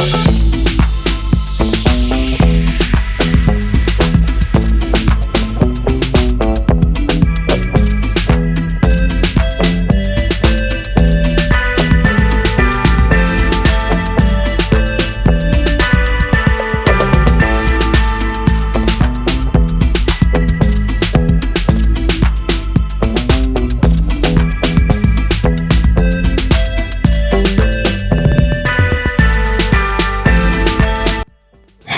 Bye.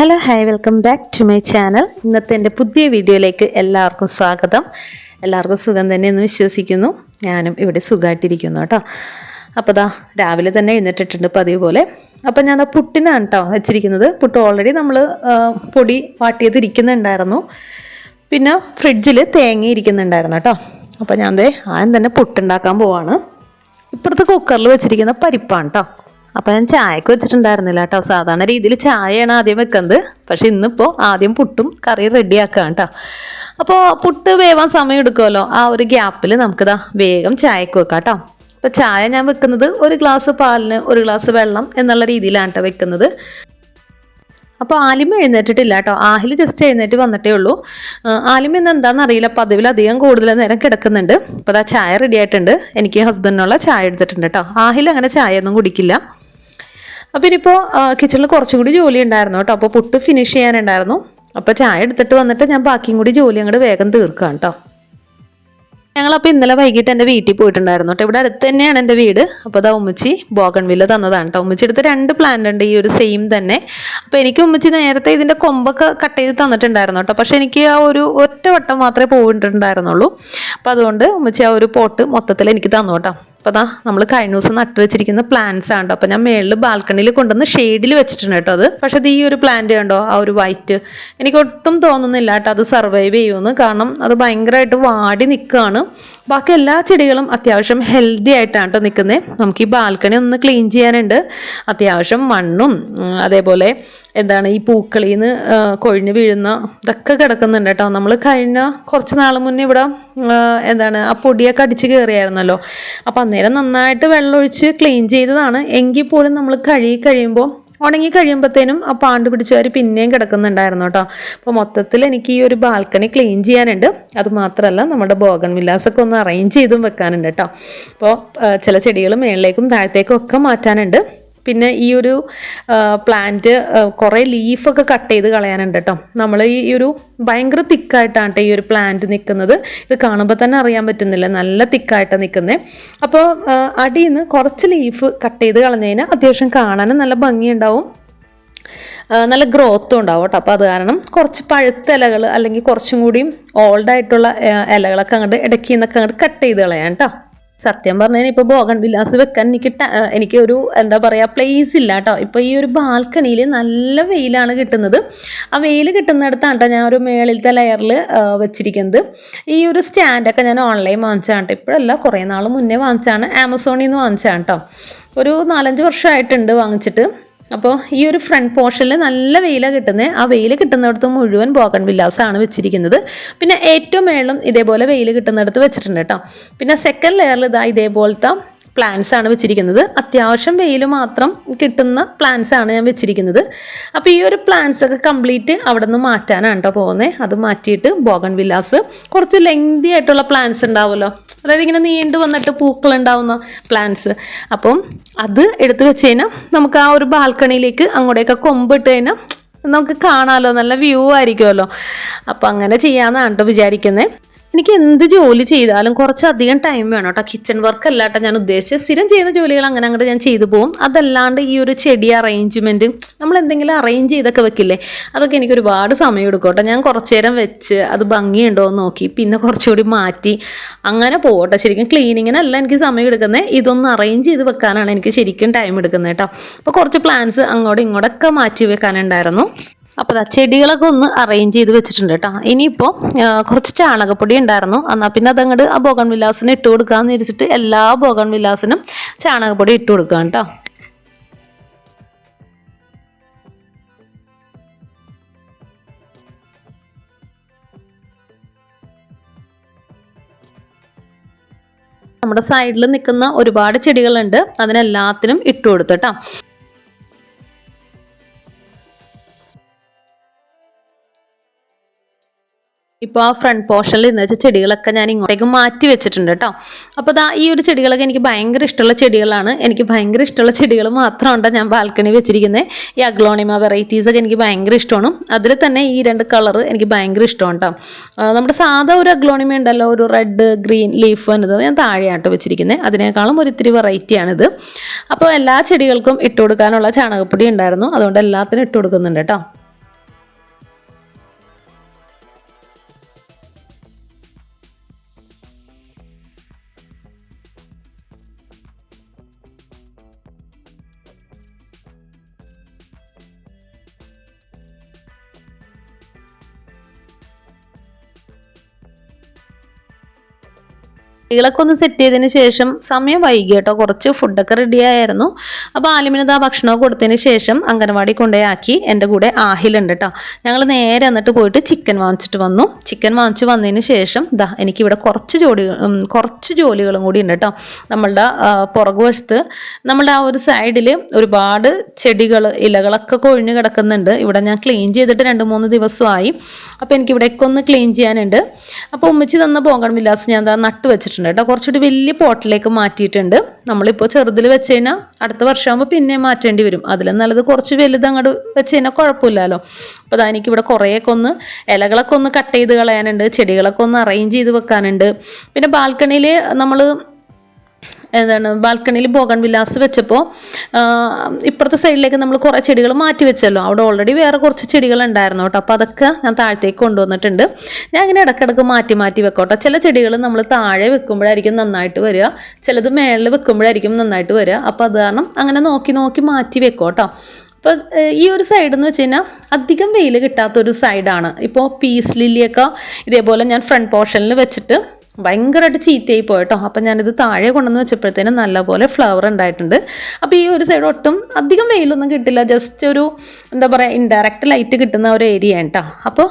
Hello hi welcome back to my channel ഇന്നത്തെ എന്റെ പുതിയ വീഡിയോയിലേക്ക് എല്ലാവർക്കും സ്വാഗതം. എല്ലാവർക്കും സുഖം തന്നെ എന്ന് വിശ്വസിക്കുന്നു. ഞാനും ഇവിടെ സുഖമായിട്ടിരിക്കുന്നു കേട്ടോ. അപ്പോൾ ദാ രാവിലെ തന്നെ എഴുന്നേറ്റിട്ടുണ്ട് പതിവ് പോലെ. അപ്പോൾ ഞാൻ പുട്ടിനാണ് കേട്ടോ വെച്ചിരിക്കുന്നത്. പുട്ട് ഓൾറെഡി നമ്മൾ പൊടി വാട്ടിയത് ഇരിക്കുന്നുണ്ടായിരുന്നു പിന്നെ ഫ്രിഡ്ജിൽ തേങ്ങ ഇരിക്കുന്നുണ്ടായിരുന്നു കേട്ടോ. അപ്പോൾ ഞാൻ ദേ ആദ്യം തന്നെ പുട്ടുണ്ടാക്കാൻ പോവാണ്. ഇപ്പുറത്തെ കുക്കറിൽ വെച്ചിരിക്കുന്ന പരിപ്പാണ് കേട്ടോ. അപ്പോൾ ഞാൻ ചായക്ക് വെച്ചിട്ടുണ്ടായിരുന്നില്ല കേട്ടോ സാധാരണ രീതിയിൽ ചായയാണ് ആദ്യം വെക്കുന്നത്. പക്ഷെ ഇന്നിപ്പോൾ ആദ്യം പുട്ടും കറി റെഡിയാക്കാം കേട്ടോ അപ്പോൾ പുട്ട് വേവാൻ സമയം എടുക്കുമല്ലോ. ആ ഒരു ഗ്യാപ്പിൽ നമുക്കിതാ വേഗം ചായക്ക് വെക്കാം കേട്ടോ അപ്പോൾ ചായ ഞാൻ വെക്കുന്നത് ഒരു ഗ്ലാസ് പാലിന് ഒരു ഗ്ലാസ് വെള്ളം എന്നുള്ള രീതിയിലാണ് കേട്ടോ വെക്കുന്നത്. അപ്പോൾ ആലിമ എഴുന്നേറ്റിട്ടില്ല കേട്ടോ ആഹിൽ ജസ്റ്റ് എഴുന്നേറ്റ് വന്നിട്ടേ ഉള്ളൂ. ആലിമ ഇന്ന് എന്താണെന്ന് അറിയില്ല. പതിവിൽ അധികം കൂടുതൽ നേരം കിടക്കുന്നുണ്ട്. അപ്പോൾ അതാ ചായ റെഡി ആയിട്ടുണ്ട്. എനിക്ക് ഹസ്ബൻഡിനുള്ള ചായ എടുത്തിട്ടുണ്ട് കേട്ടോ ആഹിൽ അങ്ങനെ ചായ ഒന്നും കുടിക്കില്ല. അപ്പോൾ ഇനിയിപ്പോൾ കിച്ചണിൽ കുറച്ചും കൂടി ജോലി ഉണ്ടായിരുന്നു കേട്ടോ. അപ്പോൾ പുട്ട് ഫിനിഷ് ചെയ്യാനുണ്ടായിരുന്നു. അപ്പോൾ ചായ എടുത്തിട്ട് വന്നിട്ട് ഞാൻ ബാക്കിയും കൂടി ജോലി അങ്ങോട്ട് വേഗം തീർക്കാം കേട്ടോ. ഞങ്ങളപ്പോൾ ഇന്നലെ വൈകിട്ട് എന്റെ വീട്ടിൽ പോയിട്ടുണ്ടായിരുന്നു കേട്ടോ. ഇവിടെ അടുത്ത് തന്നെയാണ് എന്റെ വീട്. അപ്പോൾ അതാ ഉമ്മച്ചി ബോഗൺവില്ല തന്നതാണ് കേട്ടോ. ഉമ്മച്ചി എടുത്ത് രണ്ട് പ്ലാന്റ് ഉണ്ട്. ഈ ഒരു സെയിം തന്നെ. അപ്പോൾ എനിക്ക് ഉമ്മച്ചി നേരത്തെ ഇതിന്റെ കൊമ്പൊക്കെ കട്ട് ചെയ്ത് തന്നിട്ടുണ്ടായിരുന്നു കേട്ടോ. പക്ഷേ എനിക്ക് ആ ഒരു ഒറ്റ വട്ടം മാത്രമേ പോയിട്ടുണ്ടായിരുന്നുള്ളൂ. അപ്പോൾ അതുകൊണ്ട് ഉമ്മച്ചി ആ ഒരു പോട്ട് മൊത്തത്തിൽ എനിക്ക് തന്നു കേട്ടോ. അപ്പോൾ അതാ നമ്മൾ കഴിഞ്ഞ ദിവസം നട്ടു വെച്ചിരിക്കുന്ന പ്ലാന്റ്സ് ആണ് കേട്ടോ അപ്പോൾ ഞാൻ മേളിൽ ബാൽക്കണിയിൽ കൊണ്ടുവന്ന് ഷെയ്ഡിൽ വെച്ചിട്ടുണ്ട് കേട്ടോ അത്. പക്ഷേ അത് ഈ ഒരു പ്ലാന്റ് കണ്ടോ? ആ ഒരു വൈറ്റ് എനിക്ക് ഒട്ടും തോന്നുന്നില്ല കേട്ടോ അത് സർവൈവ് ചെയ്യുമെന്ന്. കാരണം അത് ഭയങ്കരമായിട്ട് വാടി നിൽക്കുകയാണ് ബാക്കി എല്ലാ ചെടികളും അത്യാവശ്യം ഹെൽത്തി ആയിട്ടാണ് കേട്ടോ നിൽക്കുന്നത് നമുക്ക് ഈ ബാൽക്കണി ഒന്ന് ക്ലീൻ ചെയ്യാനുണ്ട്. അത്യാവശ്യം മണ്ണും അതേപോലെ എന്താണ് ഈ പൂക്കളിൽ നിന്ന് കൊഴിഞ്ഞ് വീഴുന്ന ഇതൊക്കെ കിടക്കുന്നുണ്ട് കേട്ടോ നമ്മൾ കഴിഞ്ഞ കുറച്ച് നാൾ മുന്നേ ഇവിടെ എന്താണ് ആ പൊടിയൊക്കെ അടിച്ച് കയറിയായിരുന്നല്ലോ അപ്പം അന്നേരം നന്നായിട്ട് വെള്ളമൊഴിച്ച് ക്ലീൻ ചെയ്തതാണ്. എങ്കിൽ പോലും നമ്മൾ കഴുകി കഴിയുമ്പോൾ ഉണങ്ങി കഴിയുമ്പോഴത്തേനും ആ പാണ്ട് പിടിച്ചവർ പിന്നെയും കിടക്കുന്നുണ്ടായിരുന്നു കേട്ടോ. അപ്പോൾ മൊത്തത്തിൽ എനിക്ക് ഈ ഒരു ബാൽക്കണി ക്ലീൻ ചെയ്യാനുണ്ട്. അത് മാത്രമല്ല നമ്മുടെ ബോഗൺ വില്ലാസൊക്കെ ഒന്ന് അറേഞ്ച് ചെയ്തും വെക്കാനുണ്ട് കേട്ടോ. അപ്പോൾ ചില ചെടികൾ മേളിലേക്കും താഴത്തേക്കും ഒക്കെ മാറ്റാനുണ്ട്. പിന്നെ ഈ ഒരു പ്ലാന്റ് കുറേ ലീഫൊക്കെ കട്ട് ചെയ്ത് കളയാനുണ്ട് കേട്ടോ നമ്മൾ ഈ ഒരു ഭയങ്കര തിക്കായിട്ടാണ് ഈ ഒരു പ്ലാന്റ് നിൽക്കുന്നത് ഇത് കാണുമ്പോൾ തന്നെ അറിയാൻ പറ്റുന്നില്ല. നല്ല തിക്കായിട്ടാണ് നിൽക്കുന്നത് അപ്പോൾ അടിയിൽ നിന്ന് കുറച്ച് ലീഫ് കട്ട് ചെയ്ത് കളഞ്ഞതിന് അത്യാവശ്യം കാണാനും നല്ല ഭംഗിയുണ്ടാവും. നല്ല ഗ്രോത്തും ഉണ്ടാവും കേട്ടോ അപ്പോൾ അത് കാരണം കുറച്ച് പഴുത്ത ഇലകൾ അല്ലെങ്കിൽ കുറച്ചും കൂടിയും ഓൾഡായിട്ടുള്ള ഇലകളൊക്കെ അങ്ങോട്ട് ഇടയ്ക്ക് നിന്നൊക്കെ അങ്ങോട്ട് കട്ട് ചെയ്ത് കളയാം കേട്ടോ സത്യം പറഞ്ഞാൽ ഇപ്പോൾ ബോഗൺ വില്ലാസ് വെക്കാൻ എനിക്ക് എനിക്ക് ഒരു എന്താ പറയുക പ്ലേസ് ഇല്ല കേട്ടോ ഇപ്പോൾ ഈ ഒരു ബാൽക്കണിയിൽ നല്ല വെയിലാണ് കിട്ടുന്നത്. ആ വെയിൽ കിട്ടുന്നിടത്താണ് കേട്ടോ ഞാൻ ഒരു മേളിലത്തെ ലെയറിൽ വെച്ചിരിക്കുന്നത്. ഈ ഒരു സ്റ്റാൻഡൊക്കെ ഞാൻ ഓൺലൈൻ വാങ്ങിച്ചാണ് കേട്ടോ ഇപ്പോഴല്ല കുറേ നാൾ മുന്നേ വാങ്ങിച്ചാണ് ആമസോണിൽ നിന്ന് വാങ്ങിച്ചാണ് കേട്ടോ ഒരു നാലഞ്ച് വർഷമായിട്ടുണ്ട് വാങ്ങിച്ചിട്ട്. അപ്പോൾ ഈ ഒരു ഫ്രണ്ട് പോർഷനിൽ നല്ല വെയില കിട്ടുന്നത് ആ വെയിൽ കിട്ടുന്നിടത്ത് മുഴുവൻ ബോഗൺ വില്ലാസാണ് വെച്ചിരിക്കുന്നത്. പിന്നെ ഏറ്റവും മേളിലും ഇതേപോലെ വെയിൽ കിട്ടുന്നിടത്ത് വെച്ചിട്ടുണ്ട് കേട്ടോ പിന്നെ സെക്കൻഡ് ലെയറിൽ ഇതാ ഇതേപോലത്തെ പ്ലാന്റ്സ് ആണ് വെച്ചിരിക്കുന്നത്. അത്യാവശ്യം വെയിൽ മാത്രം കിട്ടുന്ന പ്ലാന്റ്സ് ആണ് ഞാൻ വെച്ചിരിക്കുന്നത്. അപ്പോൾ ഈ ഒരു പ്ലാന്റ്സ് ഒക്കെ കംപ്ലീറ്റ് അവിടെ നിന്ന് മാറ്റാനാണ് കേട്ടോ പോകുന്നത് അത് മാറ്റിയിട്ട് ബോഗൺ വില്ലാസ് കുറച്ച് ലെങ്തി ആയിട്ടുള്ള പ്ലാന്റ്സ് ഉണ്ടാവുമല്ലോ. അതായത് ഇങ്ങനെ നീണ്ടു വന്നിട്ട് പൂക്കൾ ഉണ്ടാവുന്ന പ്ലാന്റ്സ് അപ്പം അത് എടുത്തു വെച്ച് കഴിഞ്ഞാൽ നമുക്ക് ആ ഒരു ബാൽക്കണിയിലേക്ക് അങ്ങോട്ടേക്ക് കൊമ്പിട്ട് കഴിഞ്ഞാൽ നമുക്ക് കാണാമല്ലോ നല്ല വ്യൂ ആയിരിക്കുമല്ലോ. അപ്പം അങ്ങനെ ചെയ്യാമെന്നാണ് കേട്ടോ വിചാരിക്കുന്നത് എനിക്ക് എന്ത് ജോലി ചെയ്താലും കുറച്ചധികം ടൈം വേണം കേട്ടോ. കിച്ചൺ വർക്ക് അല്ലാട്ടോ ഞാൻ ഉദ്ദേശിച്ചത്. സ്ഥിരം ചെയ്യുന്ന ജോലികൾ അങ്ങനെ അങ്ങോട്ട് ഞാൻ ചെയ്തു പോകും. അതല്ലാണ്ട് ഈ ഒരു ചെടി അറേഞ്ച്മെന്റ് നമ്മൾ എന്തെങ്കിലും അറേഞ്ച് ചെയ്തൊക്കെ വെക്കില്ലേ അതൊക്കെ എനിക്ക് ഒരുപാട് സമയം എടുക്കും കേട്ടോ. ഞാൻ കുറച്ച് നേരം വെച്ച് അത് ഭംഗിയുണ്ടോ എന്ന് നോക്കി പിന്നെ കുറച്ചുകൂടി മാറ്റി അങ്ങനെ പോകട്ടെ. ശരിക്കും ക്ലീനിങ്ങിനല്ല എനിക്ക് സമയം എടുക്കുന്നത് ഇതൊന്ന് അറേഞ്ച് ചെയ്ത് വെക്കാനാണ് എനിക്ക് ശരിക്കും ടൈം എടുക്കുന്നത് കേട്ടോ. അപ്പോൾ കുറച്ച് പ്ലാൻസ് അങ്ങോട്ടും ഇങ്ങോട്ടൊക്കെ മാറ്റി വെക്കാനുണ്ടായിരുന്നു. അപ്പോൾ അതാ ചെടികളൊക്കെ ഒന്ന് അറേഞ്ച് ചെയ്ത് വെച്ചിട്ടുണ്ട് കേട്ടോ ഇനിയിപ്പോൾ കുറച്ച് ചാണകപ്പൊടി ഉണ്ടായിരുന്നു. എന്നാൽ പിന്നെ അതങ്ങോട്ട് ആ ബോഗൺ വിലാസിന് ഇട്ട് കൊടുക്കാമെന്ന് വിചാരിച്ചിട്ട് എല്ലാ ബോഗൺ വിലാസിനും ചാണകപ്പൊടി ഇട്ട് കൊടുക്കുക കേട്ടോ നമ്മുടെ സൈഡിൽ നിൽക്കുന്ന ഒരുപാട് ചെടികളുണ്ട്. അതിനെല്ലാത്തിനും ഇട്ടുകൊടുത്തു കേട്ടോ ഇപ്പോൾ ആ ഫ്രണ്ട് പോർഷനിൽ ഇരുന്ന് വെച്ച ചെടികളൊക്കെ ഞാൻ ഇങ്ങോട്ടേക്ക് മാറ്റി വെച്ചിട്ടുണ്ട് കേട്ടോ. അപ്പോൾ ദാ ഈ ഒരു ചെടികളൊക്കെ എനിക്ക് ഭയങ്കര ഇഷ്ടമുള്ള ചെടികളാണ്. എനിക്ക് ഭയങ്കര ഇഷ്ടമുള്ള ചെടികൾ മാത്രമുണ്ട് ഞാൻ ബാൽക്കണി വെച്ചിരിക്കുന്നത് ഈ അഗ്ലോണിമ വെറൈറ്റീസ് ഒക്കെ എനിക്ക് ഭയങ്കര ഇഷ്ടമാണ്. അതിൽ തന്നെ ഈ രണ്ട് കളർ എനിക്ക് ഭയങ്കര ഇഷ്ടമാണ് കേട്ടോ. നമ്മുടെ സാധാ ഒരു അഗ്ലോണിമ ഉണ്ടല്ലോ ഒരു റെഡ് ഗ്രീൻ ലീഫ് എന്നത് ഞാൻ താഴെയാട്ടോ വെച്ചിരിക്കുന്നത് അതിനേക്കാളും ഒരു ഇത്തിരി വെറൈറ്റിയാണിത് അപ്പോൾ എല്ലാ ചെടികൾക്കും ഇട്ട് കൊടുക്കാനുള്ള ചാണകപ്പൊടി ഉണ്ടായിരുന്നു. അതുകൊണ്ട് എല്ലാത്തിനും ഇട്ട് കൊടുക്കുന്നുണ്ട് കേട്ടോ. കുട്ടികളൊക്കെ ഒന്ന് സെറ്റ് ചെയ്തതിന് ശേഷം സമയം വൈകി കേട്ടോ. കുറച്ച് ഫുഡൊക്കെ റെഡി ആയിരുന്നു. അപ്പോൾ ആലിമിനത് ആ ഭക്ഷണമൊക്കെ കൊടുത്തതിന് ശേഷം അംഗനവാടി കൊണ്ടുപോയി എന്റെ എന്റെ കൂടെ ആഹിലുണ്ട് കേട്ടോ ഞങ്ങൾ നേരെ എന്നിട്ട് പോയിട്ട് ചിക്കൻ വാങ്ങിച്ചിട്ട് വന്നു. ചിക്കൻ വാങ്ങിച്ച് വന്നതിന് ശേഷം ദാ എനിക്ക് ഇവിടെ കുറച്ച് ജോലി കുറച്ച് ജോലികളും കൂടി ഉണ്ട് കേട്ടോ നമ്മളുടെ പുറകുവശത്ത് നമ്മളുടെ ആ ഒരു സൈഡിൽ ഒരുപാട് ചെടികൾ ഇലകളൊക്കെ കൊഴിഞ്ഞു കിടക്കുന്നുണ്ട്. ഇവിടെ ഞാൻ ക്ലീൻ ചെയ്തിട്ട് രണ്ട് മൂന്ന് ദിവസമായി. അപ്പോൾ എനിക്ക് ഇവിടേക്ക് ഒന്ന് ക്ലീൻ ചെയ്യാനുണ്ട്. അപ്പോൾ ഉമ്മച്ചി തന്ന പോകണം വിലാസം ഞാൻ ദാ നട്ട് വെച്ചിട്ടുണ്ട് കേട്ടോ കുറച്ചുകൂടി വലിയ പോട്ടിലേക്ക് മാറ്റിയിട്ടുണ്ട്. നമ്മളിപ്പോൾ ചെറുതിൽ വെച്ച് കഴിഞ്ഞാൽ അടുത്ത വർഷമാകുമ്പോൾ പിന്നെ മാറ്റേണ്ടി വരും. അതിലും നല്ലത് കുറച്ച് വലുത് അങ്ങോട്ട് വെച്ച് കഴിഞ്ഞാൽ കുഴപ്പമില്ലല്ലോ. അപ്പോൾ അതാ എനിക്കിവിടെ കുറേയൊക്കെ ഒന്ന് ഇലകളൊക്കെ ഒന്ന് കട്ട് ചെയ്ത് കളയാനുണ്ട് ചെടികളൊക്കെ ഒന്ന് അറേഞ്ച് ചെയ്ത് വെക്കാനുണ്ട്. പിന്നെ ബാൽക്കണിയിൽ നമ്മൾ എന്താണ് ബാൽക്കണിയിൽ ബോഗൺ വിലാസ് വെച്ചപ്പോൾ ഇപ്പുറത്തെ സൈഡിലേക്ക് നമ്മൾ കുറേ ചെടികൾ മാറ്റി വെച്ചല്ലോ. അവിടെ ഓൾറെഡി വേറെ കുറച്ച് ചെടികൾ ഉണ്ടായിരുന്നു കേട്ടോ. അപ്പോൾ അതൊക്കെ ഞാൻ താഴത്തേക്ക് കൊണ്ടുവന്നിട്ടുണ്ട്. ഞാൻ ഇങ്ങനെ ഇടയ്ക്കിടയ്ക്ക് മാറ്റി മാറ്റി വെക്കോട്ടോ ചില ചെടികൾ നമ്മൾ താഴെ വെക്കുമ്പോഴായിരിക്കും നന്നായിട്ട് വരിക. ചിലത് മേളിൽ വെക്കുമ്പോഴായിരിക്കും നന്നായിട്ട് വരിക. അപ്പോൾ അത് കാരണം അങ്ങനെ നോക്കി നോക്കി മാറ്റി വെക്കോട്ടോ അപ്പോൾ ഈ ഒരു സൈഡ് എന്ന് വെച്ച് കഴിഞ്ഞാൽ അധികം വെയിൽ കിട്ടാത്തൊരു സൈഡാണ് ഇപ്പോൾ പീസ് ലില്ലിയൊക്കെ ഇതേപോലെ ഞാൻ ഫ്രണ്ട് പോർഷനിൽ വെച്ചിട്ട് ഭയങ്കരമായിട്ട് ചീത്തയായി പോയിട്ടോ അപ്പം ഞാനിത് താഴെ കൊണ്ടുവന്ന് വെച്ചപ്പോഴത്തേനും നല്ലപോലെ ഫ്ലവർ ഉണ്ടായിട്ടുണ്ട്. അപ്പോൾ ഈ ഒരു സൈഡ് ഒട്ടും അധികം വെയിലൊന്നും കിട്ടില്ല. ജസ്റ്റ് ഒരു എന്താ പറയുക ഇൻഡയറക്റ്റ് ലൈറ്റ് കിട്ടുന്ന ഒരു ഏരിയ കേട്ടോ അപ്പോൾ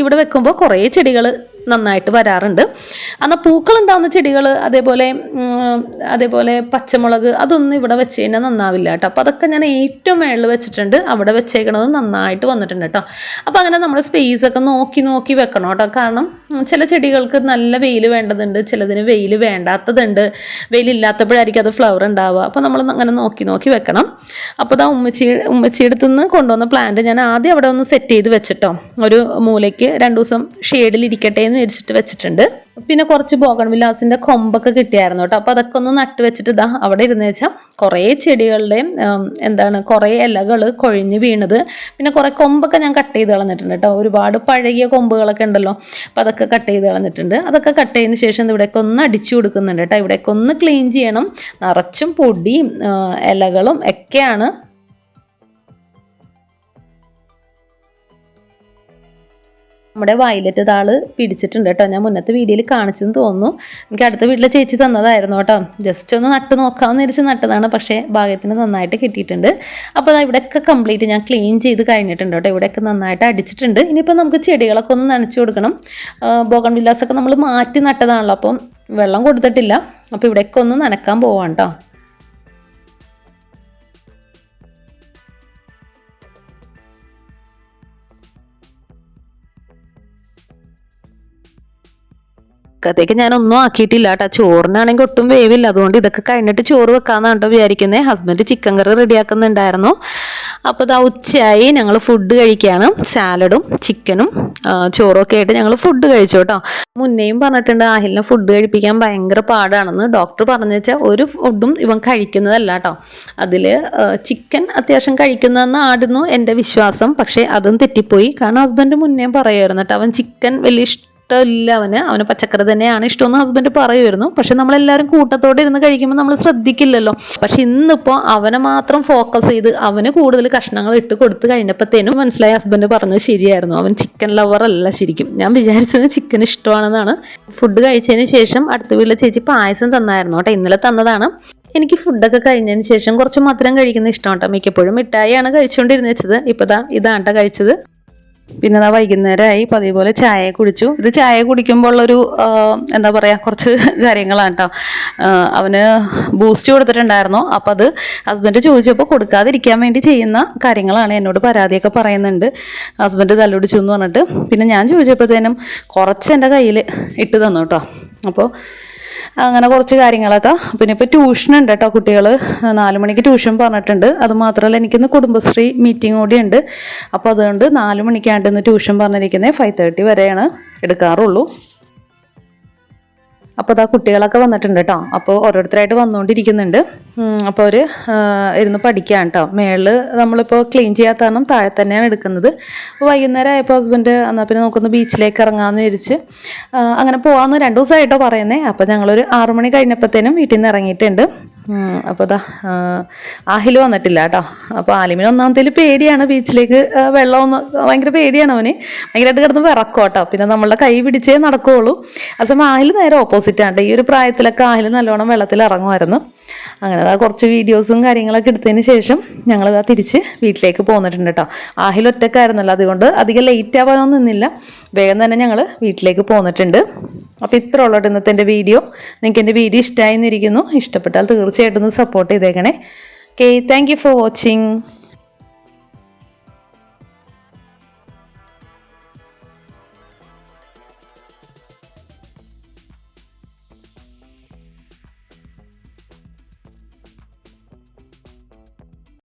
ഇവിടെ വെക്കുമ്പോൾ കുറേ ചെടികൾ നന്നായിട്ട് വരാറുണ്ട്. എന്നാൽ പൂക്കളുണ്ടാകുന്ന ചെടികൾ അതേപോലെ അതേപോലെ പച്ചമുളക് അതൊന്നും ഇവിടെ വെച്ച് കഴിഞ്ഞാൽ നന്നാവില്ല കേട്ടോ. അപ്പോൾ അതൊക്കെ ഞാൻ ഏറ്റവും മേളിൽ വെച്ചിട്ടുണ്ട്. അവിടെ വെച്ചേക്കണത് നന്നായിട്ട് വന്നിട്ടുണ്ട് കേട്ടോ. അപ്പോൾ അങ്ങനെ നമ്മൾ സ്പേസ് ഒക്കെ നോക്കി നോക്കി വെക്കണം കേട്ടോ. കാരണം ചില ചെടികൾക്ക് നല്ല വെയിൽ വേണ്ടതുണ്ട് ചിലതിന് വെയിൽ വേണ്ടാത്തതുണ്ട്. വെയിലില്ലാത്തപ്പോഴായിരിക്കും അത് ഫ്ലവർ ഉണ്ടാവുക. അപ്പോൾ നമ്മൾ അങ്ങനെ നോക്കി നോക്കി വെക്കണം. അപ്പോൾ ദാ ഉമ്മച്ചി ഉമ്മച്ചിയുടെ അടുത്ത് നിന്ന് കൊണ്ടുവന്ന പ്ലാന്റ് ഞാൻ ആദ്യം അവിടെ ഒന്ന് സെറ്റ് ചെയ്ത് വെച്ചിട്ടോ. ഒരു മൂലയ്ക്ക് രണ്ട് ദിവസം ഷെയ്ഡിൽ ഇരിക്കട്ടെ എന്ന് വിചാരിച്ചിട്ട് വെച്ചിട്ടുണ്ട്. പിന്നെ കുറച്ച് ബോഗൺ വിലാസിന്റെ കൊമ്പൊക്കെ കിട്ടിയായിരുന്നു കേട്ടോ. അപ്പോൾ അതൊക്കെ ഒന്ന് നട്ട് വെച്ചിട്ട് ഇതാ അവിടെ ഇരുന്ന് വെച്ചാൽ കുറേ ചെടികളുടെയും എന്താണ് കുറേ ഇലകൾ കൊഴിഞ്ഞ് വീണത്. പിന്നെ കുറേ കൊമ്പൊക്കെ ഞാൻ കട്ട് ചെയ്ത് കളഞ്ഞിട്ടുണ്ട് കേട്ടോ. ഒരുപാട് പഴകിയ കൊമ്പുകളൊക്കെ ഉണ്ടല്ലോ. അപ്പോൾ അതൊക്കെ കട്ട് ചെയ്ത് കളഞ്ഞിട്ടുണ്ട്. അതൊക്കെ കട്ട് ചെയ്തതിന് ശേഷം ഇവിടേക്ക് ഒന്ന് അടിച്ചു കൊടുക്കുന്നുണ്ട് കേട്ടോ. ഇവിടേക്ക് ഒന്ന് ക്ലീൻ ചെയ്യണം. നിറച്ചും പൊടിയും ഇലകളും ഒക്കെയാണ് നമ്മുടെ വയലറ്റ് താൾ പിടിച്ചിട്ടുണ്ട് കേട്ടോ. ഞാൻ മുന്നത്തെ വീഡിയോയിൽ കാണിച്ചെന്ന് തോന്നുന്നു. എനിക്ക് അടുത്ത വീട്ടിലെ ചേച്ചി തന്നതായിരുന്നു കേട്ടോ. ജസ്റ്റ് ഒന്ന് നട്ട് നോക്കാമെന്ന് തിരിച്ച് നട്ടതാണ്. പക്ഷേ ഭാഗ്യത്തിന് നന്നായിട്ട് കിട്ടിയിട്ടുണ്ട്. അപ്പോൾ അതാ ഇവിടെയൊക്കെ കംപ്ലീറ്റ് ഞാൻ ക്ലീൻ ചെയ്ത് കഴിഞ്ഞിട്ടുണ്ട് കേട്ടോ. ഇവിടെയൊക്കെ നന്നായിട്ട് അടിച്ചിട്ടുണ്ട്. ഇനിയിപ്പോൾ നമുക്ക് ചെടികളൊക്കെ ഒന്ന് നനച്ച് കൊടുക്കണം. ബോഗൺ വില്ലാസൊക്കെ നമ്മൾ മാറ്റി നട്ടതാണല്ലോ. അപ്പം വെള്ളം കൊടുത്തിട്ടില്ല. അപ്പോൾ ഇവിടെയൊക്കെ ഒന്ന് നനക്കാൻ പോവാം കേട്ടോ. ഉച്ചക്കത്തേക്ക് ഞാൻ ഒന്നും ആക്കിയിട്ടില്ല കേട്ടോ. ചോറിനാണെങ്കിൽ ഒട്ടും വേവില്ല. അതുകൊണ്ട് ഇതൊക്കെ കഴിഞ്ഞിട്ട് ചോറ് വെക്കാന്നാണ് കേട്ടോ വിചാരിക്കുന്നത് ഹസ്ബൻഡ് ചിക്കൻ കറി റെഡിയാക്കുന്നുണ്ടായിരുന്നു അപ്പോൾ ഇതാ ഉച്ചയായി. ഞങ്ങൾ ഫുഡ് കഴിക്കുകയാണ് സാലഡും ചിക്കനും ചോറൊക്കെ ആയിട്ട് ഞങ്ങൾ ഫുഡ് കഴിച്ചു കേട്ടോ. മുന്നേയും പറഞ്ഞിട്ടുണ്ട് ആഹിലിനെ ഫുഡ് കഴിപ്പിക്കാൻ ഭയങ്കര പാടാണെന്ന്. ഡോക്ടർ പറഞ്ഞു വെച്ചാൽ ഒരു ഫുഡും ഇവൻ കഴിക്കുന്നതല്ല കേട്ടോ. അതിൽ ചിക്കൻ അത്യാവശ്യം കഴിക്കുന്നതെന്നായിരുന്നു എന്റെ വിശ്വാസം. പക്ഷേ അതും തെറ്റിപ്പോയി. കാരണം ഹസ്ബൻഡ് മുന്നേ പറയുമായിരുന്നു കേട്ടോ അവൻ ചിക്കൻ വലിയ ഇഷ്ടമില്ല അവന് അവന് പച്ചക്കറി തന്നെയാണ് ഇഷ്ടമെന്ന് ഹസ്ബൻഡ് പറയുമായിരുന്നു. പക്ഷെ നമ്മളെല്ലാവരും കൂട്ടത്തോടെ ഇരുന്ന് കഴിക്കുമ്പോൾ നമ്മൾ ശ്രദ്ധിക്കില്ലല്ലോ. പക്ഷെ ഇന്നിപ്പോൾ അവനെ മാത്രം ഫോക്കസ് ചെയ്ത് അവന് കൂടുതൽ കഷ്ണങ്ങൾ ഇട്ട് കൊടുത്ത് കഴിഞ്ഞപ്പോഴത്തേനും മനസ്സിലായി ഹസ്ബൻഡ് പറഞ്ഞത് ശരിയായിരുന്നു. അവൻ ചിക്കൻ ലവർ അല്ല ശരിക്കും. ഞാൻ വിചാരിച്ചത് ചിക്കൻ ഇഷ്ടമാണെന്നാണ്. ഫുഡ് കഴിച്ചതിന് ശേഷം അടുത്ത വീട്ടിലെ ചേച്ചി പായസം തന്നായിരുന്നു കേട്ടോ. ഇന്നലെ തന്നതാണ്. എനിക്ക് ഫുഡൊക്കെ കഴിഞ്ഞതിന് ശേഷം കുറച്ച് മധുരം കഴിക്കുന്ന ഇഷ്ടമാണ് കേട്ടോ. മിക്കപ്പോഴും മിഠായിയാണ് കഴിച്ചുകൊണ്ടിരുന്നത് ഇപ്പോൾ ദാ ഇതാണ് കഴിച്ചത്. പിന്നെ അതാ വൈകുന്നേരമായി പതിവ് പോലെ ചായ കുടിച്ചു. ഇത് ചായ കുടിക്കുമ്പോൾ ഉള്ളൊരു എന്താ പറയുക കുറച്ച് കാര്യങ്ങളാണ് കേട്ടോ അവന് ബൂസ്റ്റ് കൊടുത്തിട്ടുണ്ടായിരുന്നു. അപ്പം അത് ഹസ്ബൻഡ് ചോദിച്ചപ്പോൾ കൊടുക്കാതിരിക്കാൻ വേണ്ടി ചെയ്യുന്ന കാര്യങ്ങളാണ് എന്നോട് പരാതിയൊക്കെ പറയുന്നുണ്ട്. ഹസ്ബൻഡ് തല്ലുടിച്ചു എന്ന് പറഞ്ഞിട്ട്. പിന്നെ ഞാൻ ചോദിച്ചപ്പോഴത്തേനും കുറച്ച് എന്റെ കയ്യിൽ ഇട്ട് തന്നു കേട്ടോ അപ്പോൾ അങ്ങനെ കുറച്ച് കാര്യങ്ങളൊക്കെ. പിന്നെ ഇപ്പോൾ ട്യൂഷൻ ഉണ്ട് കേട്ടോ കുട്ടികൾ നാല് മണിക്ക് ട്യൂഷൻ പറഞ്ഞിട്ടുണ്ട്. അത് മാത്രമല്ല എനിക്കിന്ന് കുടുംബശ്രീ മീറ്റിംഗ് കൂടി ഉണ്ട്. അപ്പോൾ അതുകൊണ്ട് നാല് മണിക്കാണ്ട് ഇന്ന് ട്യൂഷൻ പറഞ്ഞിരിക്കുന്നത് ഫൈവ് തേർട്ടി വരെയാണ് എടുക്കാറുള്ളൂ. അപ്പോൾ അതാ കുട്ടികളൊക്കെ വന്നിട്ടുണ്ട് കേട്ടോ അപ്പോൾ ഓരോരുത്തരായിട്ട് വന്നുകൊണ്ടിരിക്കുന്നുണ്ട് അപ്പോൾ അവർ ഇരുന്ന് പഠിക്കാൻ കേട്ടോ മേളിൽ നമ്മളിപ്പോൾ ക്ലീൻ ചെയ്യാത്ത കാരണം താഴെ തന്നെയാണ് എടുക്കുന്നത്. വൈകുന്നേരം ആയപ്പോൾ ഹസ്ബൻഡ് എന്നാൽ പിന്നെ നമുക്കൊന്ന് ബീച്ചിലേക്ക് ഇറങ്ങാമെന്ന് വിചാരിച്ച് അങ്ങനെ പോകാമെന്ന് രണ്ട് ദിവസമായിട്ടോ പറയുന്നത് അപ്പോൾ ഞങ്ങളൊരു ആറുമണി കഴിഞ്ഞപ്പോഴത്തേനും വീട്ടിൽ നിന്ന് ഇറങ്ങിയിട്ടുണ്ട്. അപ്പോൾ ദാ ആഹിൽ വന്നിട്ടില്ല കേട്ടോ. അപ്പോൾ ആലിമിന് ഒന്നാമത്തേൽ പേടിയാണ് ബീച്ചിലേക്ക് വെള്ളം ഒന്ന് ഭയങ്കര പേടിയാണ് അവന്. ഭയങ്കരമായിട്ട് കിടന്ന് വിറക്കും കേട്ടോ. പിന്നെ നമ്മളുടെ കൈ പിടിച്ചേ നടക്കുകയുള്ളൂ അതേസമയം ആഹിൽ നേരെ ഓപ്പോസിറ്റ് ആണ് ഈ ഒരു പ്രായത്തിലൊക്കെ ആഹിൽ നല്ലോണം വെള്ളത്തിൽ ഇറങ്ങുമായിരുന്നു. അങ്ങനെ അതാ കുറച്ച് വീഡിയോസും കാര്യങ്ങളൊക്കെ എടുത്തതിന് ശേഷം ഞങ്ങൾ ഞങ്ങളിതാ തിരിച്ച് വീട്ടിലേക്ക് പോന്നിട്ടുണ്ട് കേട്ടോ. ആഹിൽ ഒറ്റക്കായിരുന്നല്ലോ അതുകൊണ്ട് അധികം ലേറ്റ് ആവാനൊന്നും നിന്നില്ല. വേഗം തന്നെ ഞങ്ങൾ വീട്ടിലേക്ക് പോന്നിട്ടുണ്ട്. അപ്പോൾ ഇത്ര ഉള്ളൂ ഇന്നത്തെ എന്റെ വീഡിയോ. നിങ്ങൾക്ക് എന്റെ വീഡിയോ ഇഷ്ടമായി ഇഷ്ടപ്പെട്ടാൽ ഇഷ്ടപ്പെട്ടാൽ തീർച്ചയായിട്ടും ഒന്ന് സപ്പോർട്ട് ചെയ്തേക്കണേ. Okay thank for watching